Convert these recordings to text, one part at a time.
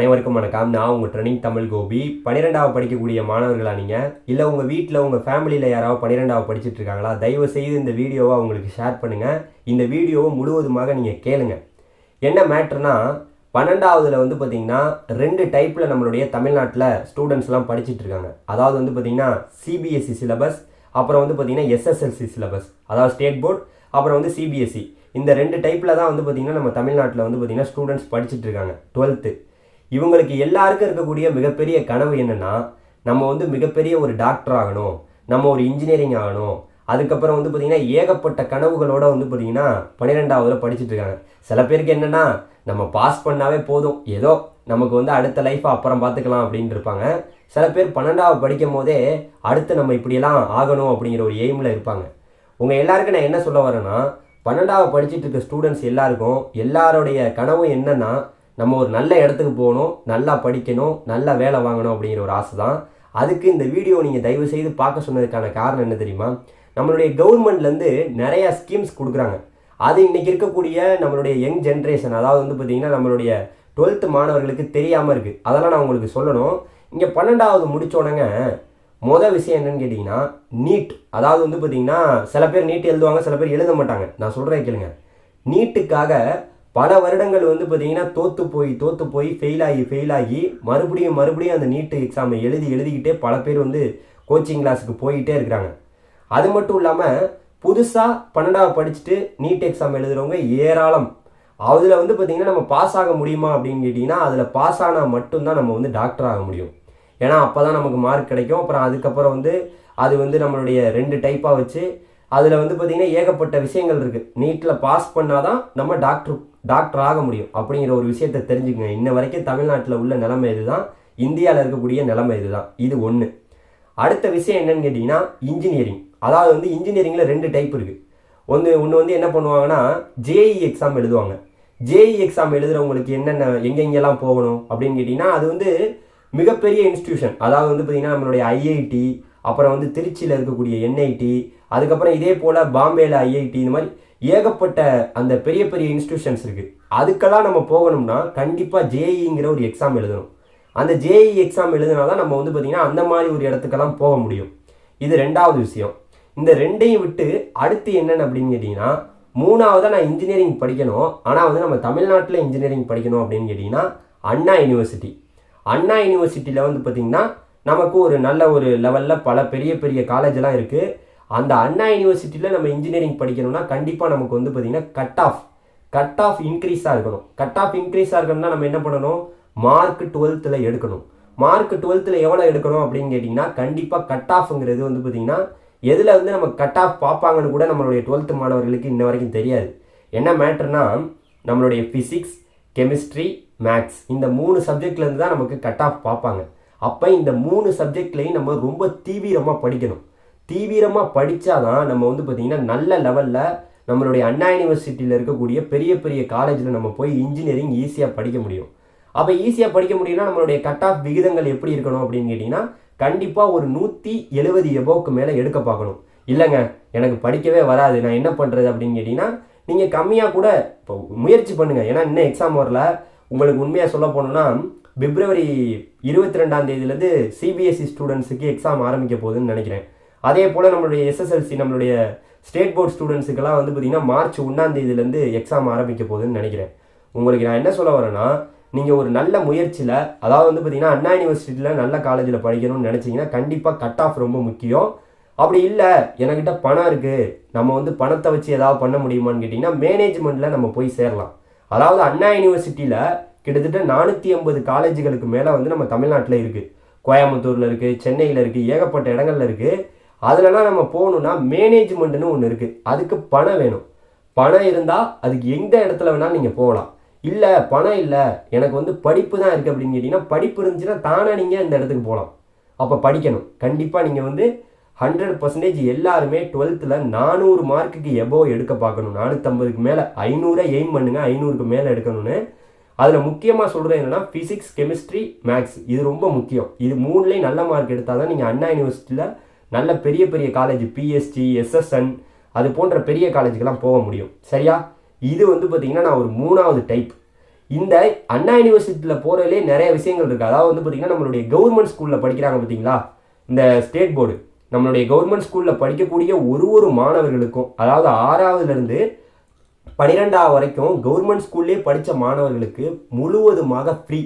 அனைவருக்கும் வணக்கம். நான் உங்கள் ட்ரெனிங் தமிழ் கோபி. பன்னிரெண்டாவது படிக்கக்கூடிய மாணவர்களா நீங்கள் இல்லை உங்கள் வீட்டில் உங்கள் ஃபேமிலியில் யாராவது பன்னிரெண்டாவது படிச்சுட்டு இருக்காங்களா தயவு செய்து இந்த வீடியோவை அவங்களுக்கு ஷேர் பண்ணுங்கள் இந்த வீடியோவை முழுவதுமாக நீங்கள் கேளுங்க. என்ன மேட்ருனா பன்னெண்டாவதுல வந்து பார்த்தீங்கன்னா ரெண்டு டைப்பில் நம்மளுடைய தமிழ்நாட்டில் ஸ்டூடெண்ட்ஸ்லாம் படிச்சுட்டு இருக்காங்க அதாவது வந்து பார்த்தீங்கன்னா சிபிஎஸ்சி சிலபஸ் அப்புறம் வந்து பார்த்தீங்கன்னா எஸ்எஸ்எல்சி சிலபஸ் அதாவது ஸ்டேட் போர்ட் அப்புறம் வந்து சிபிஎஸ்சி இந்த ரெண்டு டைப்பில் தான் வந்து பார்த்தீங்கன்னா நம்ம தமிழ்நாட்டில் வந்து பார்த்தீங்கன்னா ஸ்டூடெண்ட்ஸ் படிச்சுட்டு இருக்காங்க டுவெல்த்து இவங்களுக்கு எல்லாருக்கும் இருக்கக்கூடிய மிகப்பெரிய கனவு என்னென்னா நம்ம வந்து மிகப்பெரிய ஒரு டாக்டர் ஆகணும் நம்ம ஒரு இன்ஜினியரிங் ஆகணும். அதுக்கப்புறம் வந்து பார்த்திங்கன்னா ஏகப்பட்ட கனவுகளோட வந்து பார்த்தீங்கன்னா பன்னிரெண்டாவதில் படிச்சுட்டு இருக்காங்க. சில பேருக்கு என்னென்னா நம்ம பாஸ் பண்ணாவே போதும். ஏதோ நமக்கு வந்து அடுத்த லைஃப்பை அப்புறம் பார்த்துக்கலாம் அப்படின்னு இருப்பாங்க. சில பேர் பன்னெண்டாவது படிக்கும் போதே அடுத்து நம்ம இப்படியெல்லாம் ஆகணும் அப்படிங்கிற ஒரு எய்மில் இருப்பாங்க. உங்கள் எல்லாருக்கும் நான் என்ன சொல்ல வரேன்னா பன்னெண்டாவது படிச்சுட்டு இருக்க ஸ்டூடெண்ட்ஸ் எல்லாருக்கும் எல்லாருடைய கனவும் என்னென்னா நம்ம ஒரு நல்ல இடத்துக்கு போகணும் நல்லா படிக்கணும் நல்லா வேலை வாங்கணும் அப்படிங்கிற ஒரு ஆசை தான். அதுக்கு இந்த வீடியோ நீங்கள் தயவு செய்து பார்க்க சொன்னதுக்கான காரணம் என்ன தெரியுமா? நம்மளுடைய கவர்மெண்ட்லேருந்து நிறையா ஸ்கீம்ஸ் கொடுக்குறாங்க. அது இன்றைக்கி இருக்கக்கூடிய நம்மளுடைய யங் ஜென்ரேஷன் அதாவது வந்து பார்த்திங்கன்னா நம்மளுடைய டுவெல்த்து மாணவர்களுக்கு தெரியாமல் இருக்குது அதெல்லாம் நான் உங்களுக்கு சொல்லணும். இங்கே பன்னெண்டாவது முடிச்சோடனே மொதல் விஷயம் என்னன்னு கேட்டிங்கன்னா நீட் அதாவது வந்து பார்த்தீங்கன்னா சில பேர் நீட் எழுதுவாங்க சில பேர் எழுத மாட்டாங்க. நான் சொல்கிறேன் கேளுங்க. நீட்டுக்காக பல வருடங்கள் வந்து பார்த்தீங்கன்னா தோற்று போய் தோற்று போய் ஃபெயில் ஆகி ஃபெயில் ஆகி மறுபடியும் மறுபடியும் அந்த நீட்டு எக்ஸாமை எழுதி எழுதிக்கிட்டே பல பேர் வந்து கோச்சிங் கிளாஸுக்கு போயிட்டே இருக்கிறாங்க. அது மட்டும் இல்லாமல் புதுசாக பன்னெண்டாவது படிச்சுட்டு நீட் எக்ஸாம் எழுதுகிறவங்க ஏராளம். அதில் வந்து பார்த்திங்கன்னா நம்ம பாஸ் ஆக முடியுமா அப்படின்னு கேட்டிங்கன்னா அதில் பாஸ் ஆனால் மட்டும்தான் நம்ம வந்து டாக்டர் ஆக முடியும். ஏன்னா அப்போ தான் நமக்கு மார்க் கிடைக்கும். அப்புறம் அதுக்கப்புறம் வந்து அது வந்து நம்மளுடைய ரெண்டு டைப்பாக வச்சு அதில் வந்து பார்த்திங்கன்னா ஏகப்பட்ட விஷயங்கள் இருக்குது நீட்டில் பாஸ் பண்ணால் தான் நம்ம டாக்டர் டாக்டர் ஆக முடியும். அப்படிங்கிற ஒரு விஷயத்தை தெரிஞ்சுக்கங்க. இன்ன வரைக்கும் தமிழ்நாட்டில் உள்ள நிலைமை இதுதான். இந்தியாவில் இருக்கக்கூடிய நிலைமை இதுதான். இது ஒன்று அடுத்த விஷயம் என்னன்னு கேட்டிங்கன்னா இன்ஜினியரிங் அதாவது வந்து இன்ஜினியரிங்கில் ரெண்டு டைப் இருக்குது ஒன்று ஒன்று வந்து என்ன பண்ணுவாங்கன்னா ஜேஇ எக்ஸாம் எழுதுவாங்க. ஜேஇ எக்ஸாம் எழுதுறவங்களுக்கு என்னென்ன எங்கெங்கெல்லாம் போகணும் அப்படின்னு கேட்டிங்கன்னா அது வந்து மிகப்பெரிய இன்ஸ்டியூஷன் அதாவது வந்து பார்த்திங்கன்னா நம்மளுடைய ஐஐடி அப்புறம் வந்து திருச்சியில் இருக்கக்கூடிய என்ஐடி அதுக்கப்புறம் இதே போல் பாம்பேயில் ஐஐடி இந்த மாதிரி ஏகப்பட்ட அந்த பெரிய பெரிய இன்ஸ்டியூஷன்ஸ் இருக்குது அதுக்கெல்லாம் நம்ம போகணும்னா கண்டிப்பாக ஜேஇங்கிற ஒரு எக்ஸாம் எழுதணும். அந்த ஜேஇ எக்ஸாம் எழுதினா தான் நம்ம வந்து பார்த்திங்கன்னா அந்த மாதிரி ஒரு இடத்துக்கெல்லாம் போக முடியும். இது ரெண்டாவது விஷயம். இந்த ரெண்டையும் விட்டு அடுத்து என்னென்னு அப்படின்னு கேட்டிங்கன்னா மூணாவதாக நான் இன்ஜினியரிங் படிக்கணும். ஆனால் வந்து நம்ம தமிழ்நாட்டில் இன்ஜினியரிங் படிக்கணும் அப்படின்னு கேட்டிங்கன்னா அண்ணா யூனிவர்சிட்டி அண்ணா யூனிவர்சிட்டியில் வந்து பார்த்திங்கன்னா நமக்கு ஒரு நல்ல ஒரு லெவலில் பல பெரிய பெரிய காலேஜெல்லாம் இருக்குது அந்த அண்ணா யூனிவர்சிட்டியில் நம்ம இன்ஜினியரிங் படிக்கணும்னா கண்டிப்பாக நமக்கு வந்து பார்த்திங்கன்னா கட் ஆஃப் கட் ஆஃப் இன்க்ரீஸாக இருக்கணும். கட் ஆஃப் இன்க்ரீஸாக இருக்கணும்னா நம்ம என்ன பண்ணணும்? மார்க் டுவெல்த்தில் எடுக்கணும். மார்க் டுவெல்த்தில் எவ்வளோ எடுக்கணும் அப்படின்னு கேட்டிங்கன்னா கண்டிப்பாக கட் ஆஃப்ங்கிறது வந்து பார்த்திங்கன்னா எதில் வந்து நம்ம கட் ஆஃப் பார்ப்பாங்கன்னு கூட நம்மளுடைய டுவெல்த்து மாணவர்களுக்கு இன்ன வரைக்கும் தெரியாது. என்ன மேட்ருனா நம்மளுடைய ஃபிசிக்ஸ் கெமிஸ்ட்ரி மேக்ஸ் இந்த மூணு சப்ஜெக்ட்லேருந்து தான் நமக்கு கட் ஆஃப் பார்ப்பாங்க. அப்போ இந்த மூணு சப்ஜெக்ட்லையும் நம்ம ரொம்ப தீவிரமாக படிக்கணும். தீவிரமாக படித்தாதான் நம்ம வந்து பார்த்திங்கன்னா நல்ல லெவலில் நம்மளுடைய அண்ணா யூனிவர்சிட்டியில் இருக்கக்கூடிய பெரிய பெரிய காலேஜில் நம்ம போய் இன்ஜினியரிங் ஈஸியாக படிக்க முடியும். அப்போ ஈஸியாக படிக்க முடியும்னா நம்மளுடைய கட் ஆஃப் விகிதங்கள் எப்படி இருக்கணும் அப்படின்னு கேட்டிங்கன்னா கண்டிப்பாக ஒரு நூற்றி எழுபது எபோவுக்கு மேலே எடுக்க பார்க்கணும். இல்லைங்க எனக்கு படிக்கவே வராது நான் என்ன பண்ணுறது அப்படின்னு கேட்டிங்கன்னா நீங்கள் கம்மியாக கூட இப்போ முயற்சி பண்ணுங்கள் ஏன்னா இன்னும் எக்ஸாம் வரல. உங்களுக்கு உண்மையாக சொல்ல போனோம்னா பிப்ரவரி இருபத்தி ரெண்டாம் தேதியிலேருந்து சிபிஎஸ்சி ஸ்டூடெண்ட்ஸுக்கு எக்ஸாம் ஆரம்பிக்க போகுதுன்னு நினைக்கிறேன். அதே போல் நம்மளுடைய எஸ்எஸ்எல்சி நம்மளுடைய ஸ்டேட் போர்ட் ஸ்டூடெண்ட்ஸுக்கெல்லாம் வந்து பார்த்திங்கன்னா மார்ச் ஒன்றாந்தேதியிலேருந்து எக்ஸாம் ஆரம்பிக்க போகுதுன்னு நினைக்கிறேன். உங்களுக்கு நான் என்ன சொல்ல வரேன்னா நீங்கள் ஒரு நல்ல முயற்சியில் அதாவது வந்து பார்த்தீங்கன்னா அண்ணா யூனிவர்சிட்டியில் நல்ல காலேஜில் படிக்கணும்னு நினச்சிங்கன்னா கண்டிப்பாக கட் ஆஃப் ரொம்ப முக்கியம். அப்படி இல்லை என்கிட்ட பணம் இருக்குது நம்ம வந்து பணத்தை வச்சு ஏதாவது பண்ண முடியுமான்னு கேட்டிங்கன்னா மேனேஜ்மெண்ட்டில் நம்ம போய் சேரலாம். அதாவது அண்ணா யூனிவர்சிட்டியில் கிட்டத்தட்ட நானூற்றி ஐம்பது காலேஜுகளுக்கு மேலே வந்து நம்ம தமிழ்நாட்டில் இருக்குது கோயம்புத்தூரில் இருக்குது சென்னையில் இருக்குது ஏகப்பட்ட இடங்கள்ல இருக்குது அதுலலாம் நம்ம போகணுன்னா மேனேஜ்மெண்ட்னு ஒன்று இருக்குது அதுக்கு பணம் வேணும். பணம் இருந்தால் அதுக்கு எந்த இடத்துல வேணாலும் நீங்கள் போகலாம். இல்லை பணம் இல்லை எனக்கு வந்து படிப்பு தான் இருக்குது அப்படின்னு கேட்டிங்கன்னா படிப்பு இருந்துச்சுன்னா தானே நீங்கள் இந்த இடத்துக்கு போகலாம். அப்போ படிக்கணும். கண்டிப்பாக நீங்கள் வந்து ஹண்ட்ரட் பர்சன்டேஜ் எல்லாருமே டுவெல்த்தில் நானூறு மார்க்குக்கு எபோ எடுக்க பார்க்கணும். நானூற்றம்பதுக்கு மேலே ஐநூறை எய்ம் பண்ணுங்கள் ஐநூறுக்கு மேலே எடுக்கணும்னு. அதில் முக்கியமாக சொல்கிறது என்னென்னா ஃபிசிக்ஸ் கெமிஸ்ட்ரி மேக்ஸ் இது ரொம்ப முக்கியம். இது மூணுலேயும் நல்ல மார்க் எடுத்தால் தான் நீங்கள் அண்ணா யூனிவர்சிட்டியில் நல்ல பெரிய பெரிய காலேஜ் பிஎஸ்டி எஸ்எஸ்என் அது போன்ற பெரிய காலேஜுக்கெல்லாம் போக முடியும். சரியா? இது வந்து பார்த்திங்கன்னா நான் ஒரு மூணாவது டைப் இந்த அண்ணா யூனிவர்சிட்டியில் போகிறதுலே நிறைய விஷயங்கள் இருக்குது அதாவது வந்து பார்த்திங்கன்னா நம்மளுடைய கவர்மெண்ட் ஸ்கூலில் படிக்கிறாங்க பார்த்தீங்களா இந்த ஸ்டேட் போர்டு நம்மளுடைய கவர்மெண்ட் ஸ்கூலில் படிக்கக்கூடிய ஒரு ஒரு மாணவர்களுக்கும் அதாவது ஆறாவதுலேருந்து பன்னிரெண்டாவது வரைக்கும் கவர்மெண்ட் ஸ்கூல்லே படித்த மாணவர்களுக்கு முழுவதுமாக ஃப்ரீ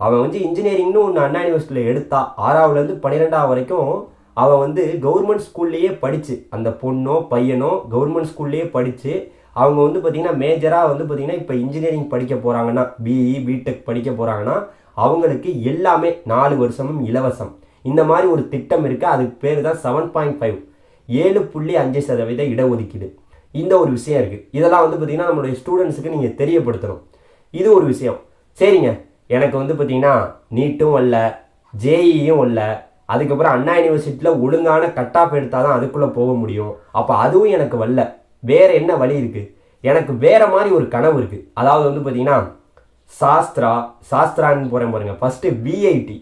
அவன் வந்து இன்ஜினியரிங்னு ஒன்று அண்ணா யூனிவர்சிட்டியில் எடுத்தா ஆறாவதுலேருந்து பன்னிரெண்டாவது வரைக்கும் அவன் வந்து கவர்மெண்ட் ஸ்கூல்லையே படித்து அந்த பொண்ணோ பையனோ கவர்மெண்ட் ஸ்கூல்லையே படித்து அவங்க வந்து பார்த்திங்கன்னா மேஜராக வந்து பார்த்திங்கன்னா இப்போ இன்ஜினியரிங் படிக்க போகிறாங்கன்னா பிஇ பிடெக் படிக்க போகிறாங்கன்னா அவங்களுக்கு எல்லாமே நாலு வருஷமும் இலவசம். இந்த மாதிரி ஒரு திட்டம் இருக்குது அதுக்கு பேர் தான் செவன் பாயிண்ட் ஃபைவ் ஏழு புள்ளி அஞ்சு சதவீத இடஒதுக்கீடு. இந்த ஒரு விஷயம் இருக்குது இதெல்லாம் வந்து பார்த்திங்கன்னா நம்மளுடைய ஸ்டூடெண்ட்ஸுக்கு நீங்கள் தெரியப்படுத்தணும். இது ஒரு விஷயம். சரிங்க. எனக்கு வந்து பார்த்திங்கன்னா நீட்டும் இல்லை ஜேஇயும் இல்லை அதுக்கப்புறம் அண்ணா யூனிவர்சிட்டியில் ஒழுங்கான கட் ஆஃப் எடுத்தால் தான் அதுக்குள்ளே போக முடியும். அப்போ அதுவும் எனக்கு வரல. வேறு என்ன வழி இருக்குது எனக்கு வேறு மாதிரி ஒரு கனவு இருக்குது அதாவது வந்து பார்த்திங்கன்னா சாஸ்திரா சாஸ்திரான்னு போகிறேன் பாருங்கள் ஃபஸ்ட்டு விஐடி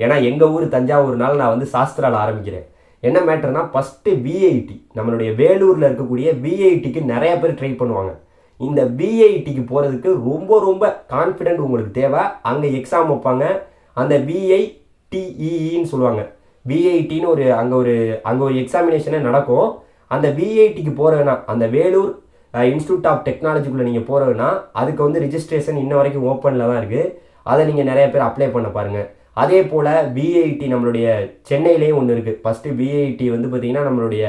ஏன்னா எங்கள் ஊர் தஞ்சாவூர்னால நான் வந்து சாஸ்திராவில் ஆரம்பிக்கிறேன். என்ன மேட்டர்னா ஃபஸ்ட்டு விஐடி நம்மளுடைய வேலூரில் இருக்கக்கூடிய விஐடிக்கு நிறைய பேர் ட்ரை பண்ணுவாங்க. இந்த விஐடிக்கு போகிறதுக்கு ரொம்ப ரொம்ப கான்ஃபிடென்ட் உங்களுக்கு தேவை. அங்கே எக்ஸாம் வைப்பாங்க. அந்த விஐடிஇன்னு சொல்லுவாங்க. விஐடின்னு ஒரு அங்கே ஒரு அங்கே ஒரு எக்ஸாமினேஷனே நடக்கும். அந்த விஐடிக்கு போகிறதுனா அந்த வேலூர் இன்ஸ்டியூட் ஆஃப் டெக்னாலஜிக்குள்ளே நீங்கள் போகிறதுனா அதுக்கு வந்து ரிஜிஸ்ட்ரேஷன் இன்ன வரைக்கும் ஓப்பனில் தான் இருக்குது அதை நீங்கள் நிறைய பேர் அப்ளை பண்ண பாருங்கள் அதே போல் விஐடி நம்மளுடைய சென்னையிலேயும் ஒன்று இருக்குது ஃபஸ்ட்டு விஐடி வந்து பார்த்திங்கன்னா நம்மளுடைய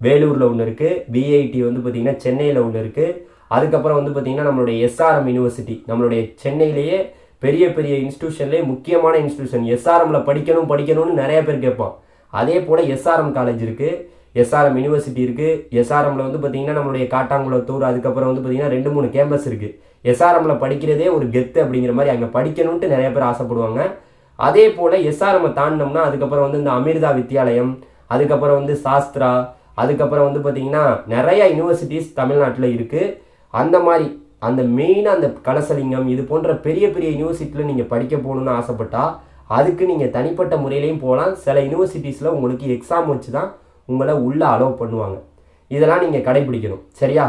வேலூரில் ஒன்று இருக்குது விஐடி வந்து பார்த்திங்கன்னா சென்னையில் ஒன்று இருக்குது அதுக்கப்புறம் வந்து பார்த்திங்கன்னா நம்மளுடைய எஸ்ஆர்எம் யூனிவர்சிட்டி நம்மளுடைய சென்னையிலேயே பெரிய பெரிய இன்ஸ்டியூஷன்லேயே முக்கியமான இன்ஸ்டியூஷன் எஸ்ஆர்எம்ல படிக்கணும் படிக்கணும்னு நிறைய பேர் கேட்பான். அதே போல் எஸ்ஆர்எம் காலேஜ் இருக்குது எஸ்ஆர்எம் யூனிவர்சிட்டி இருக்குது எஸ்ஆர்எம்ல வந்து பார்த்திங்கன்னா நம்மளுடைய காட்டாங்குளத்தூர் அதுக்கப்புறம் வந்து பார்த்திங்கன்னா ரெண்டு மூணு கேம்பஸ் இருக்குது எஸ்ஆர்எம்ல படிக்கிறதே ஒரு கெத்து அப்படிங்கிற மாதிரி அங்கே படிக்கணும்ட்டு நிறைய பேர் ஆசைப்படுவாங்க. அதே போல் எஸ்ஆர்எம் தாண்டினோம்னா அதுக்கப்புறம் வந்து இந்த அமிர்தா வித்யாலயம் அதுக்கப்புறம் வந்து சாஸ்திரா அதுக்கப்புறம் வந்து பார்த்திங்கன்னா நிறையா யூனிவர்சிட்டிஸ் தமிழ்நாட்டில் இருக்குது அந்த மாதிரி அந்த மெயினாக அந்த கலசலிங்கம் இது போன்ற பெரிய பெரிய யூனிவர்சிட்டியில் நீங்கள் படிக்க போகணுன்னு ஆசைப்பட்டால் அதுக்கு நீங்கள் தனிப்பட்ட முறையிலையும் போகலாம். சில யூனிவர்சிட்டிஸில் உங்களுக்கு எக்ஸாம் வச்சு தான் உங்களை உள்ளே அலோவ் பண்ணுவாங்க. இதெல்லாம் நீங்கள் கடைபிடிக்கணும். சரியா?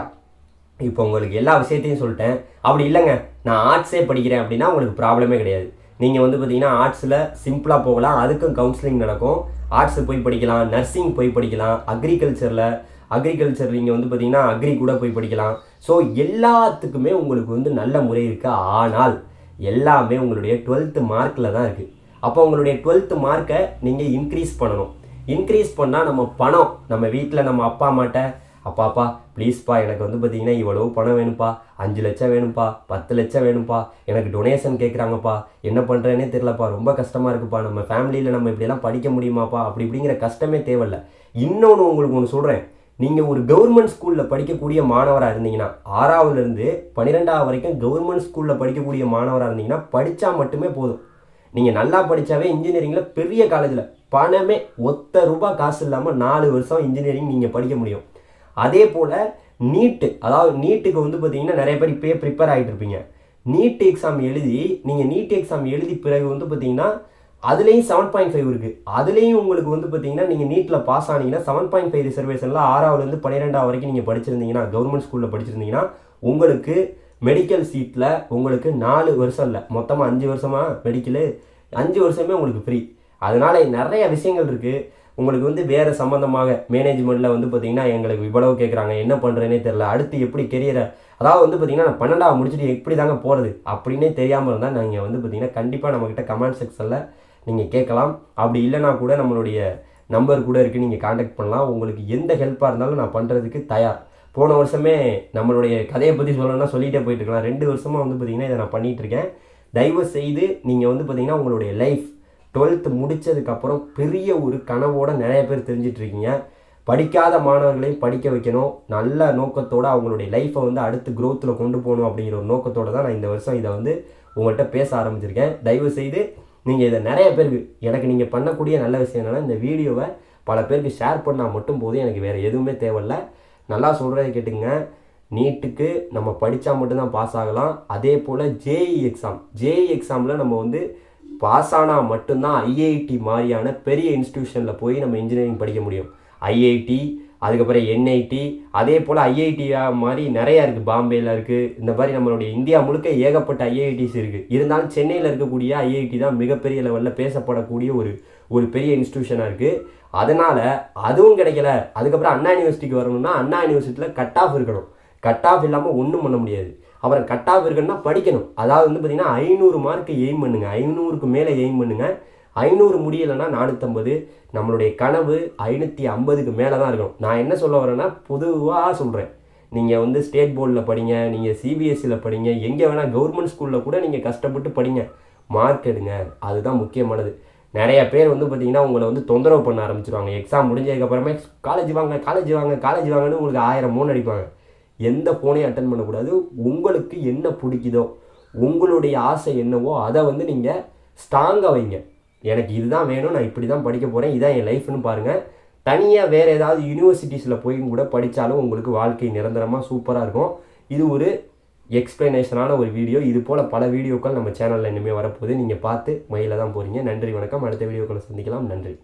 இப்போ உங்களுக்கு எல்லா விஷயத்தையும் சொல்லிட்டேன். அப்படி இல்லைங்க. நான் ஆர்ட்ஸே படிக்கிறேன் அப்படின்னா உங்களுக்கு ப்ராப்ளமே கிடையாது. நீங்கள் வந்து பார்த்தீங்கன்னா ஆர்ட்ஸில் சிம்பிளாக போகலாம். அதுக்கும் கவுன்சிலிங் நடக்கும். ஆர்ட்ஸு போய் படிக்கலாம். நர்சிங் போய் படிக்கலாம். அக்ரிகல்ச்சரில் அக்ரிகல்ச்சர் நீங்கள் வந்து பார்த்தீங்கன்னா அக்ரி கூட போய் படிக்கலாம். ஸோ எல்லாத்துக்குமே உங்களுக்கு வந்து நல்ல முறை இருக்குது ஆனால் எல்லாமே உங்களுடைய டுவெல்த்து மார்க்கில் தான் இருக்குது அப்போ உங்களுடைய டுவெல்த்து மார்க்கை நீங்கள் இன்க்ரீஸ் பண்ணணும். இன்க்ரீஸ் பண்ணால் நம்ம பணம் நம்ம வீட்டில் நம்ம அப்பா அம்மாட்ட அப்பாப்பா ப்ளீஸ்ப்பா எனக்கு வந்து பார்த்தீங்கன்னா இவ்வளவு பணம் வேணும்ப்பா. அஞ்சு லட்சம் வேணும்ப்பா. பத்து லட்சம் வேணும்ப்பா. எனக்கு டொனேஷன் கேட்குறாங்கப்பா என்ன பண்ணுறேனே தெரிலப்பா ரொம்ப கஷ்டமாக இருக்குப்பா. நம்ம ஃபேமிலியில் நம்ம இப்படியெல்லாம் படிக்க முடியுமாப்பா? அப்படி இப்படிங்கிற கஷ்டமே தேவையில்ல. இன்னொன்று உங்களுக்கு ஒன்று சொல்கிறேன் நீங்கள் ஒரு கவர்மெண்ட் ஸ்கூலில் படிக்கக்கூடிய மாணவராக இருந்தீங்கன்னா ஆறாவதுலேருந்து பன்னிரெண்டாவது வரைக்கும் கவர்மெண்ட் ஸ்கூலில் படிக்கக்கூடிய மாணவராக இருந்தீங்கன்னா படித்தா மட்டுமே போதும். நீங்கள் நல்லா படித்தாவே இன்ஜினியரிங்கில் பெரிய காலேஜில் பணமே ஒத்த ரூபாய் காசு இல்லாமல் நாலு வருஷம் இன்ஜினியரிங் நீங்கள் படிக்க முடியும். அதே போல் நீட்டு அதாவது நீட்டுக்கு வந்து பார்த்தீங்கன்னா நிறைய பேர் இப்போயே ப்ரிப்பேர் ஆகிட்டு இருப்பீங்க. நீட் எக்ஸாம் எழுதி நீங்கள் நீட் எக்ஸாம் எழுதி பிறகு வந்து பார்த்தீங்கன்னா அதுலேயும் செவன் பாயிண்ட் ஃபைவ் இருக்குது அதுலேயும் உங்களுக்கு வந்து பார்த்தீங்கன்னா நீங்கள் நீட்டில் பாஸ் ஆனீங்கன்னா செவன் பாயிண்ட் ஃபைவ் ரிசர்வேஷனில் ஆறாவதுலேருந்து பன்னிரெண்டாவது வரைக்கும் நீங்கள் படிச்சிருந்தீங்கன்னா கவர்மெண்ட் ஸ்கூலில் படிச்சிருந்தீங்கன்னா உங்களுக்கு மெடிக்கல் சீட்டில் உங்களுக்கு நாலு வருஷம் இல்லை. மொத்தமாக அஞ்சு வருஷமாக மெடிக்கலு அஞ்சு வருஷமே உங்களுக்கு ஃப்ரீ அதனால் நிறைய விஷயங்கள் இருக்குது உங்களுக்கு வந்து வேறு சம்மந்தமாக மேனேஜ்மெண்ட்டில் வந்து பார்த்தீங்கன்னா எங்களுக்கு இவ்வளவு கேட்குறாங்க என்ன பண்ணுறேனே தெரில அடுத்து எப்படி கெரியரை அதாவது வந்து பார்த்தீங்கன்னா நான் பன்னெண்டாவது முடிச்சுட்டு எப்படி தாங்க போகிறது அப்படின்னே தெரியாமல் இருந்தால் நீங்கள் வந்து பார்த்தீங்கன்னா கண்டிப்பாக நம்மக்கிட்ட கமெண்ட் செக்ஷனில் நீங்கள் கேட்கலாம். அப்படி இல்லைனா கூட நம்மளுடைய நம்பர் கூட இருக்குது நீங்கள் காண்டாக்ட் பண்ணலாம். உங்களுக்கு எந்த ஹெல்ப்பாக இருந்தாலும் நான் பண்ணுறதுக்கு தயார். போன வருஷமே நம்மளுடைய கதையை பற்றி சொல்லணும்னா சொல்லிகிட்டே போயிட்டு இருக்கலாம். ரெண்டு வருஷமாக வந்து பார்த்தீங்கன்னா இதை நான் பண்ணிகிட்ருக்கேன் தயவு செய்து நீங்கள் வந்து பார்த்தீங்கன்னா உங்களுடைய லைஃப் டுவெல்த்து முடித்ததுக்கப்புறம் பெரிய ஒரு கனவோட நிறைய பேர் தெரிஞ்சிட்ருக்கீங்க படிக்காத மாணவர்களையும் படிக்க வைக்கணும். நல்ல நோக்கத்தோடு அவங்களுடைய லைஃப்பை வந்து அடுத்து க்ரோத்தில் கொண்டு போகணும் அப்படிங்கிற ஒரு நோக்கத்தோடு தான் நான் இந்த வருஷம் இதை வந்து உங்கள்கிட்ட பேச ஆரம்பிச்சிருக்கேன். தயவு செய்து நீங்கள் இதை நிறைய பேருக்கு எனக்கு நீங்கள் பண்ணக்கூடிய நல்ல விஷயம் என்னென்னா இந்த வீடியோவை பல பேருக்கு ஷேர் பண்ணால் மட்டும் போதும். எனக்கு வேறு எதுவுமே தேவையில்லை. நல்லா சொல்கிறத கேட்டுங்க நீட்டுக்கு நம்ம படித்தா மட்டும்தான் பாஸ் ஆகலாம். அதே போல் ஜேஇ எக்ஸாம் ஜேஇ எக்ஸாமில் நம்ம வந்து பாஸ் ஆனால் மட்டும்தான் ஐஐடி மாதிரியான பெரிய இன்ஸ்டியூஷனில் போய் நம்ம இன்ஜினியரிங் படிக்க முடியும். ஐஐடி அதுக்கப்புறம் என்ஐடி அதே போல் ஐஐடியா மாதிரி நிறையா இருக்குது பாம்பேயில் இருக்குது இந்த மாதிரி நம்மளுடைய இந்தியா முழுக்க ஏகப்பட்ட ஐஐடிஸ் இருக்குது இருந்தாலும் சென்னையில் இருக்கக்கூடிய ஐஐடி தான் மிகப்பெரிய லெவலில் பேசப்படக்கூடிய ஒரு ஒரு பெரிய இன்ஸ்டியூஷனாக இருக்குது அதனால் அதுவும் கிடைக்கல. அதுக்கப்புறம் அண்ணா யூனிவர்சிட்டிக்கு வரணும்னா அண்ணா யூனிவர்சிட்டியில் கட் ஆஃப் இருக்கணும். கட் ஆஃப் இல்லாமல் ஒன்றும் பண்ண முடியாது. அப்புறம் கட் ஆஃப் இருக்குன்னா படிக்கணும். அதாவது வந்து பார்த்தீங்கன்னா ஐநூறு மார்க்கு எய்ம் பண்ணுங்கள் ஐநூறுக்கு மேலே எய்ம் பண்ணுங்கள் ஐநூறு முடியலைன்னா நானூற்றம்பது நம்மளுடைய கனவு ஐநூற்றி ஐம்பதுக்கு மேலே தான் இருக்கணும். நான் என்ன சொல்ல வரேன்னா பொதுவாக சொல்கிறேன் நீங்கள் வந்து ஸ்டேட் போர்டில் படிங்க நீங்கள் சிபிஎஸ்சியில் படிங்க எங்கே வேணால் கவர்மெண்ட் ஸ்கூலில் கூட நீங்கள் கஷ்டப்பட்டு படிங்க. மார்க் எடுங்க அதுதான் முக்கியமானது. நிறைய பேர் வந்து பார்த்தீங்கன்னா உங்களை வந்து தொந்தரவு பண்ண ஆரம்பிச்சிருவாங்க. எக்ஸாம் முடிஞ்சதுக்கப்புறமே காலேஜ் வாங்க காலேஜ் வாங்க காலேஜ் வாங்கன்னு உங்களுக்கு ஆயிரம் ஃபோன் அடிப்பாங்க. எந்த ஃபோனையும் அட்டன் பண்ணக்கூடாது. உங்களுக்கு என்ன பிடிக்குதோ உங்களுடைய ஆசை என்னவோ அதை வந்து நீங்கள் ஸ்ட்ராங்காக வைங்க. எனக்கு இதுதான் வேணும் நான் இப்படி தான் படிக்க போகிறேன் இதான் என் லைஃப்னு பாருங்கள் தனியாக வேறு ஏதாவது யூனிவர்சிட்டிஸில் போயும் கூட படித்தாலும் உங்களுக்கு வாழ்க்கை நிரந்தரமாக சூப்பராக இருக்கும். இது ஒரு எக்ஸ்பிளனேஷனான ஒரு வீடியோ இது போல் பல வீடியோக்கள் நம்ம சேனலில் இனிமேல் வரப்போகுது. நீங்கள் பார்த்து மயில தான் போகிறீங்க நன்றி வணக்கம். அடுத்த வீடியோக்களை சந்திக்கலாம். நன்றி.